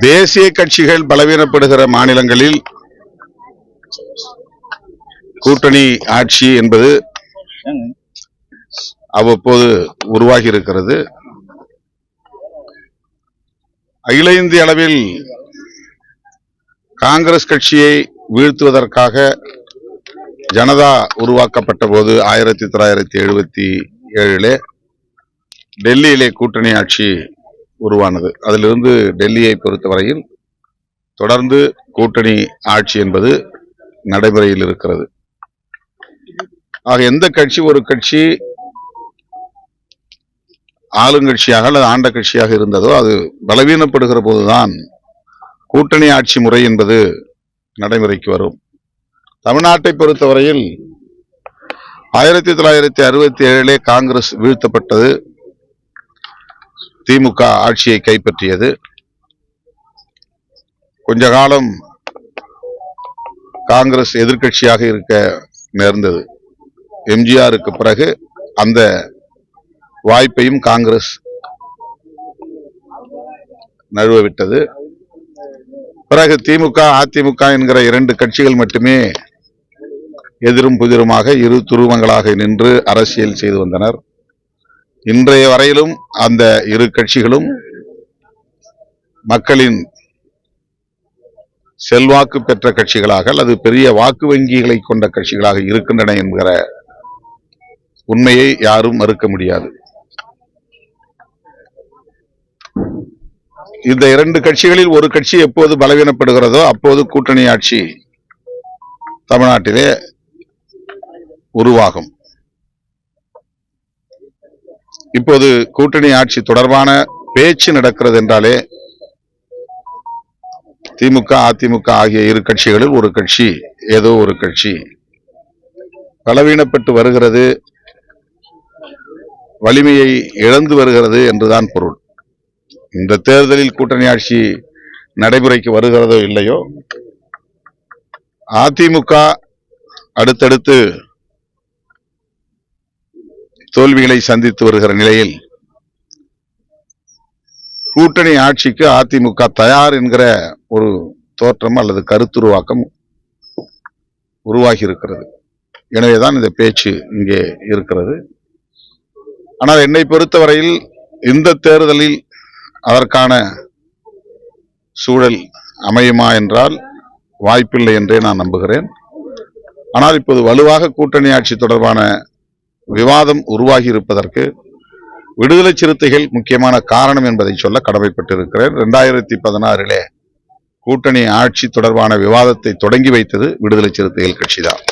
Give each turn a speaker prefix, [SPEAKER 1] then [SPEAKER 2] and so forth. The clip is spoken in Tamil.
[SPEAKER 1] தேசிய கட்சிகள் பலவீனப்படுகிற மாநிலங்களில் கூட்டணி ஆட்சி என்பது அவ்வப்போது உருவாகி இருக்கிறது அகில இந்திய அளவில் காங்கிரஸ் கட்சியை வீழ்த்துவதற்காக ஜனதா உருவாக்கப்பட்ட போது ஆயிரத்தி தொள்ளாயிரத்தி எழுபத்தி ஏழிலே டெல்லியிலே கூட்டணி ஆட்சி உருவானது. அதிலிருந்து டெல்லியை பொறுத்தவரையில் தொடர்ந்து கூட்டணி ஆட்சி என்பது நடைமுறையில் இருக்கிறது. ஆக எந்த கட்சி ஒரு கட்சி ஆளுங்கட்சியாக அல்லது ஆண்ட கட்சியாக இருந்ததோ அது பலவீனப்படுகிற போதுதான் கூட்டணி ஆட்சி முறை என்பது நடைமுறைக்கு வரும். தமிழ்நாட்டை பொறுத்தவரையில் ஆயிரத்தி தொள்ளாயிரத்தி அறுபத்தி ஏழிலே காங்கிரஸ் வீழ்த்தப்பட்டது. திமுக ஆட்சியை கைப்பற்றியது. கொஞ்ச காலம் காங்கிரஸ் எதிர்க்கட்சியாக இருக்க நேர்ந்தது. எம்ஜிஆருக்கு பிறகு அந்த வாய்ப்பையும் காங்கிரஸ் நழுவவிட்டது பிறகு திமுக அதிமுக என்கிற இரண்டு கட்சிகள் மட்டுமே எதிரும் புதிருமாக இரு துருவங்களாக நின்று அரசியல் செய்து வந்தனர். இன்றைய வரையிலும் அந்த இரு கட்சிகளும் மக்களின் செல்வாக்கு பெற்ற கட்சிகளாக அல்லது பெரிய வாக்கு வங்கிகளை கொண்ட கட்சிகளாக இருக்கின்றன என்கிற உண்மையை யாரும் மறுக்க முடியாது. இந்த இரண்டு கட்சிகளில் ஒரு கட்சி எப்போது பலவீனப்படுகிறதோ அப்போது கூட்டணி ஆட்சி தமிழ்நாட்டிலே உருவாகும். இப்போது கூட்டணி ஆட்சி தொடர்பான பேச்சு நடக்கிறது என்றாலே திமுக அதிமுக ஆகிய இரு கட்சிகளில் ஒரு கட்சி ஏதோ ஒரு கட்சி பலவீனப்பட்டு வருகிறது வலிமையை இழந்து வருகிறது என்றுதான் பொருள். இந்த தேர்தலில் கூட்டணி ஆட்சி நடைமுறைக்கு வருகிறதோ இல்லையோ அதிமுக அடுத்தடுத்து தோல்விகளை சந்தித்து வருகிற நிலையில் கூட்டணி ஆட்சிக்கு அதிமுக தயார் என்கிற ஒரு தோற்றம் அல்லது கருத்துருவாக்கம் உருவாகி இருக்கிறது எனவேதான் இந்த பேச்சு இங்கே இருக்கிறது. ஆனால் என்னை பொறுத்தவரையில் இந்த தேர்தலில் அதற்கான சூழல் அமையுமா என்றால் வாய்ப்பில்லை என்றே நான் நம்புகிறேன். ஆனால் இப்போது வலுவாக கூட்டணி ஆட்சி தொடர்பான விவாதம் உருவாகி இருப்பதற்கு விடுதலை சிறுத்தைகள் முக்கியமான காரணம் என்பதை சொல்ல கடமைப்பட்டிருக்கிறேன். இரண்டாயிரத்தி பதினாறிலே கூட்டணி ஆட்சி தொடர்பான விவாதத்தை தொடங்கி வைத்தது விடுதலை சிறுத்தைகள் கட்சிதான்.